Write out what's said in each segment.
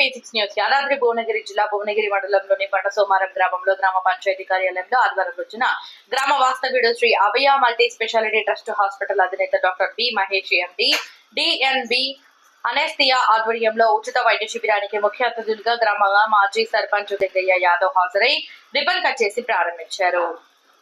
Basics news. Yadadri Bhuvanagiri జిల్లా భువనగిరి మండలంలోని పంట సోమారం గ్రామంలో గ్రామ పంచాయతీ కార్యాలయంలో ఆదివారం రోజున గ్రామ వాస్తవ్యుడు Shri Abhaya multi speciality trust hospital అధినేత doctor B Mahesh MD DNB anaesthesia ఆధ్వర్యంలో ఉచిత వైద్య శిబిరానికి ముఖ్య అతిథులుగా గ్రామ మాజీ సర్పంచ్ దిగ్గయ్య యాదవ్ హాజరై రిబన్ కట్ చేసి ప్రారంభించారు.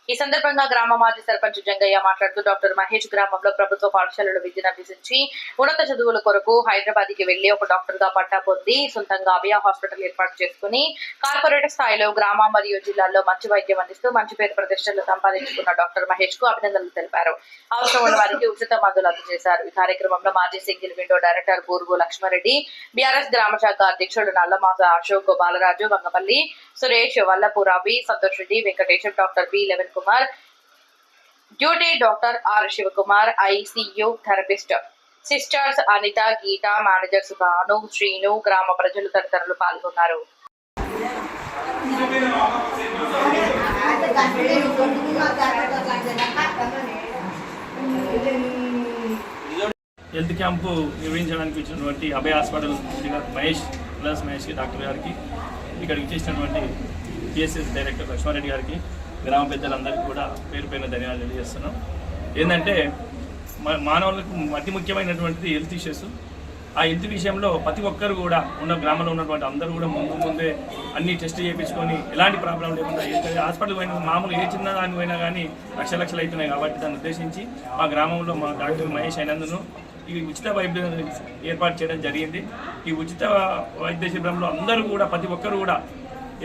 ఈ సందర్భంగా గ్రామ మాజీ సర్పంచ్ జంగయ్య మాట్లాడుతూ డాక్టర్ మహేష్ గ్రామంలో ప్రభుత్వ పాఠశాలలో విద్యను అభ్యసించి ఉన్నత చదువుల కొరకు హైదరాబాద్కి వెళ్ళి ఒక డాక్టర్గా పట్టా పొంది సొంతంగా అభయ హాస్పిటల్ ఏర్పాటు చేసుకుని కార్పొరేట్ స్థాయిలో గ్రామ మరియు జిల్లాల్లో మంచి వైద్యం అందిస్తూ మంచి పేరు ప్రతిష్టలు సంపాదించుకున్న డాక్టర్ మహేష్కు అభినందనలు తెలిపారు. అవసరం ఉన్న వారికి ఉచిత మందులు అందజేశారు. ఈ కార్యక్రమంలో మాజీ single window director Boorgu Lakshmareddy BRS గ్రామ శాఖ అధ్యక్షుడు Nallamasa Ashok Balaraju Vangapalli Suresh Vallapu Ravi Santosh Reddy Venkatesham doctor B eleven Shivakumar duty doctor R Shivakumar ICU therapist. Sisters Anitha Geetha managers Bhanu Sreenu గ్రామ ప్రజలు తదితరులు పాల్గొన్నారు. హెల్త్ క్యాంపు నిర్వహించడానికి వచ్చినటువంటి అభయ హాస్పిటల్ గారు మహేష్ ప్లస్ మహేష్ డాక్టర్ గారికి ఇక్కడికి చేసినటువంటి పిఎస్ఎస్ డైరెక్టర్ లక్ష్మారెడ్డి గారికి గ్రామ పెద్దలందరికీ కూడా పేరు పైన ధన్యవాదాలు తెలియజేస్తున్నాం. ఏంటంటే మానవులకు అతి ముఖ్యమైనటువంటిది హెల్త్ ఇష్యూస్ ఆ హెల్త్ విషయంలో ప్రతి ఒక్కరు కూడా ఉన్న గ్రామంలో ఉన్నటువంటి అందరూ కూడా ముందు ముందే అన్ని టెస్ట్ చేయించుకొని ఎలాంటి ప్రాబ్లం లేకుండా హాస్పిటల్ పోయిన మామూలు ఏ చిన్న దాని పోయినా కానీ లక్ష లక్షలు అవుతున్నాయి కాబట్టి దాన్ని ఉద్దేశించి మా గ్రామంలో మా డాక్టర్ మహేష్ అయినందును ఈ ఉచిత వైద్య ఏర్పాటు చేయడం జరిగింది. ఈ ఉచిత వైద్య శిబిరంలో అందరూ కూడా ప్రతి ఒక్కరు కూడా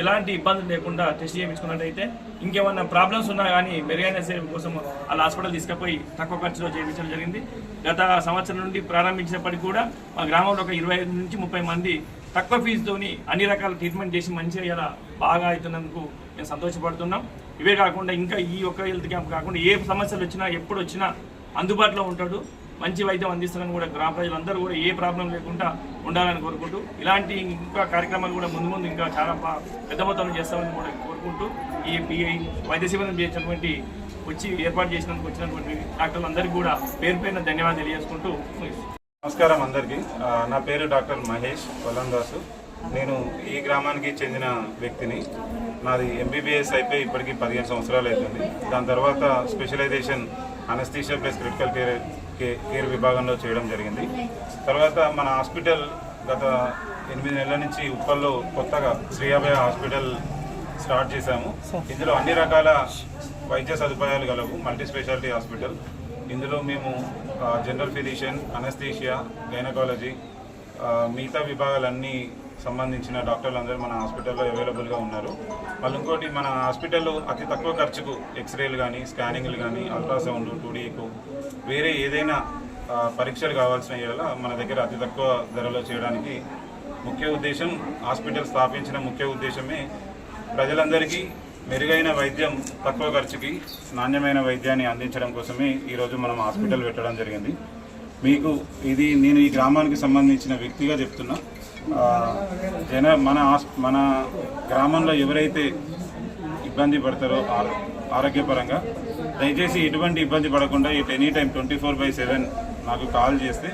ఎలాంటి ఇబ్బంది లేకుండా టెస్ట్ చేయించుకున్నట్టయితే ఇంకేమన్నా ప్రాబ్లమ్స్ ఉన్నా కానీ మెరుగైన సేవ కోసం వాళ్ళ హాస్పిటల్ తీసుకుపోయి తక్కువ ఖర్చులో చేయించడం జరిగింది. గత సంవత్సరం నుండి ప్రారంభించినప్పటికీ కూడా మా గ్రామంలో ఒక ఇరవై ఐదు నుంచి ముప్పై మంది తక్కువ ఫీజుతోని అన్ని రకాల ట్రీట్మెంట్ చేసి మంచిగా ఇలా బాగా అవుతున్నందుకు మేము సంతోషపడుతున్నాం. ఇవే కాకుండా ఇంకా ఈ ఒక్క హెల్త్ క్యాంప్ కాకుండా ఏ సమస్యలు వచ్చినా ఎప్పుడు వచ్చినా అందుబాటులో ఉంటాడు. మంచి వైద్యం అందిస్తారని కూడా గ్రామ ప్రజలందరూ కూడా ఏ ప్రాబ్లం లేకుండా ఉండాలని కోరుకుంటూ ఇలాంటి ఇంకా కార్యక్రమాలు కూడా ముందు ముందు ఇంకా చాలా పెద్ద మొత్తంలో చేస్తామని కూడా కోరుకుంటూ ఈ వైద్య సిబ్బంది చేసినటువంటి వచ్చి ఏర్పాటు చేసినందుకు వచ్చినటువంటి డాక్టర్లందరికీ కూడా పేరు పేరున ధన్యవాదాలు తెలియజేసుకుంటూ నమస్కారం అందరికీ. నా పేరు డాక్టర్ మహేష్ కొలందాసు. నేను ఈ గ్రామానికి చెందిన వ్యక్తిని. నాది ఎంబీబీఎస్ అయిపోయి ఇప్పటికి పదిహేను సంవత్సరాలు అవుతుంది. దాని తర్వాత specialisation anaesthesia plus critical care care విభాగంలో చేయడం జరిగింది. తర్వాత మన హాస్పిటల్ గత ఎనిమిది నెలల నుంచి ఉప్పల్లో కొత్తగా శ్రీయాభయ హాస్పిటల్ స్టార్ట్ చేశాము. ఇందులో అన్ని రకాల వైద్య సదుపాయాలు గలవు. Multi speciality hospital. ఇందులో మేము జనరల్ ఫిజిషియన్ అనస్థీషియా గైనకాలజీ మిగతా విభాగాలన్నీ సంబంధించిన డాక్టర్లు అందరూ మన హాస్పిటల్లో అవైలబుల్గా ఉన్నారు. మళ్ళీ ఇంకోటి మన హాస్పిటల్లో అతి తక్కువ ఖర్చుకు ఎక్స్రేలు కానీ స్కానింగ్లు కానీ అల్ట్రాసౌండ్ టూడీకు వేరే ఏదైనా పరీక్షలు కావాల్సిన యెడల మన దగ్గర అతి తక్కువ ధరలో చేయడానికి ముఖ్య ఉద్దేశం హాస్పిటల్ స్థాపించిన ముఖ్య ఉద్దేశమే ప్రజలందరికీ మెరుగైన వైద్యం తక్కువ ఖర్చుకి నాణ్యమైన వైద్యాన్ని అందించడం కోసమే ఈరోజు మనం హాస్పిటల్ పెట్టడం జరిగింది. మీకు ఇది నేను ఈ గ్రామానికి సంబంధించిన వ్యక్తిగా చెప్తున్నా. జన మన మన గ్రామంలో ఎవరైతే ఇబ్బంది పడతారో ఆరోగ్యపరంగా దయచేసి ఎటువంటి ఇబ్బంది పడకుండా it any time twenty four by seven నాకు కాల్ చేస్తే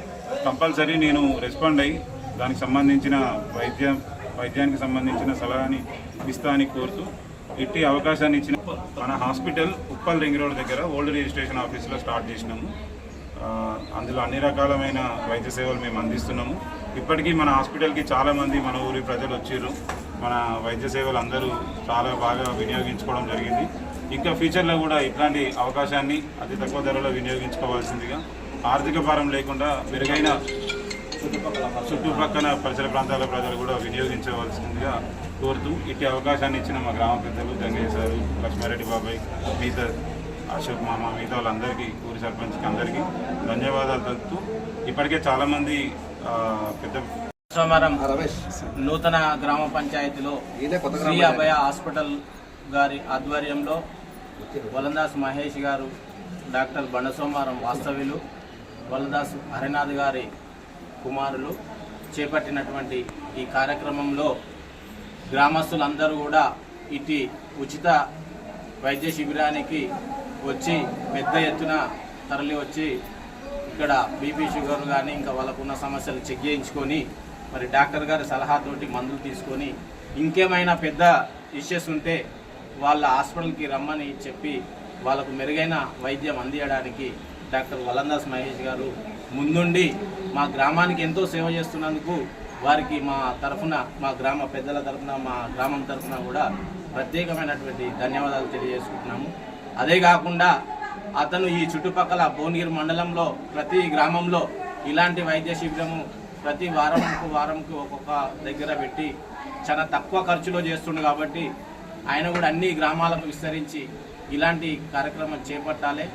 కంపల్సరీ నేను రెస్పాండ్ అయ్యి దానికి సంబంధించిన వైద్యం వైద్యానికి సంబంధించిన సలహాని ఇస్తా అని కోరుతూ ఇట్టి అవకాశాన్ని ఇచ్చిన మన హాస్పిటల్ ఉప్పల్ రింగ్ రోడ్ దగ్గర ఓల్డ్ రిజిస్ట్రేషన్ ఆఫీస్లో స్టార్ట్ చేసినాము. అందులో అన్ని రకాలమైన వైద్య సేవలు మేము అందిస్తున్నాము. ఇప్పటికీ మన హాస్పిటల్కి చాలామంది మన ఊరి ప్రజలు వచ్చారు. మన వైద్య సేవలు అందరూ చాలా బాగా వినియోగించుకోవడం జరిగింది. ఇంకా ఫ్యూచర్లో కూడా ఇట్లాంటి అవకాశాన్ని అతి తక్కువ ధరలో వినియోగించుకోవాల్సిందిగా ఆర్థిక భారం లేకుండా మెరుగైన చుట్టుపక్కల పరిసర ప్రాంతాల ప్రజలు కూడా వినియోగించవలసిందిగా కోరుతూ ఇట్టి అవకాశాన్ని ఇచ్చిన మా గ్రామ పెద్దలు గంగయ్య సారు లక్ష్మారెడ్డి బాబాయ్ మిగతా అశోక్ మామ మిగతా వాళ్ళందరికీ ఊరి సర్పంచ్కి అందరికీ ధన్యవాదాలు తెలుపుతూ ఇప్పటికే చాలామంది పెద్ద సోమవారం నూతన గ్రామ పంచాయతీలో శ్రీ అభయ హాస్పిటల్ గారి ఆధ్వర్యంలో వలందాస్ మహేష్ గారు డాక్టర్ బండసోమారం వాస్తవ్యులు వలందాస్ హరినాథ్ గారి కుమారులు చేపట్టినటువంటి ఈ కార్యక్రమంలో గ్రామస్తులందరూ కూడా ఇటు ఉచిత వైద్య శిబిరానికి వచ్చి పెద్ద ఎత్తున తరలి వచ్చి ఇక్కడ బీపీ షుగర్ కానీ ఇంకా వాళ్ళకున్న సమస్యలు చెక్ చేయించుకొని మరి డాక్టర్ గారి సలహాతోటి మందులు తీసుకొని ఇంకేమైనా పెద్ద ఇష్యూస్ ఉంటే వాళ్ళ హాస్పిటల్కి రమ్మని చెప్పి వాళ్ళకు మెరుగైన వైద్యం అందించడానికి డాక్టర్ వలందాస్ మహేష్ గారు ముందుండి మా గ్రామానికి ఎంతో సేవ చేస్తున్నందుకు వారికి మా తరఫున మా గ్రామ పెద్దల తరఫున మా గ్రామం తరఫున కూడా ప్రత్యేకమైనటువంటి ధన్యవాదాలు తెలియజేసుకుంటున్నాము. అదే కాకుండా అతను ఈ చుట్టుపక్కల భువనగిరి మండలంలో ప్రతి గ్రామంలో ఇలాంటి వైద్య శిబిరము ప్రతి వారంకు వారంకు ఒక్కొక్క దగ్గర పెట్టి చాలా తక్కువ ఖర్చులో చేస్తుండు కాబట్టి ఆయన కూడా అన్ని గ్రామాలకు విస్తరించి ఇలాంటి కార్యక్రమం చేపట్టాలి.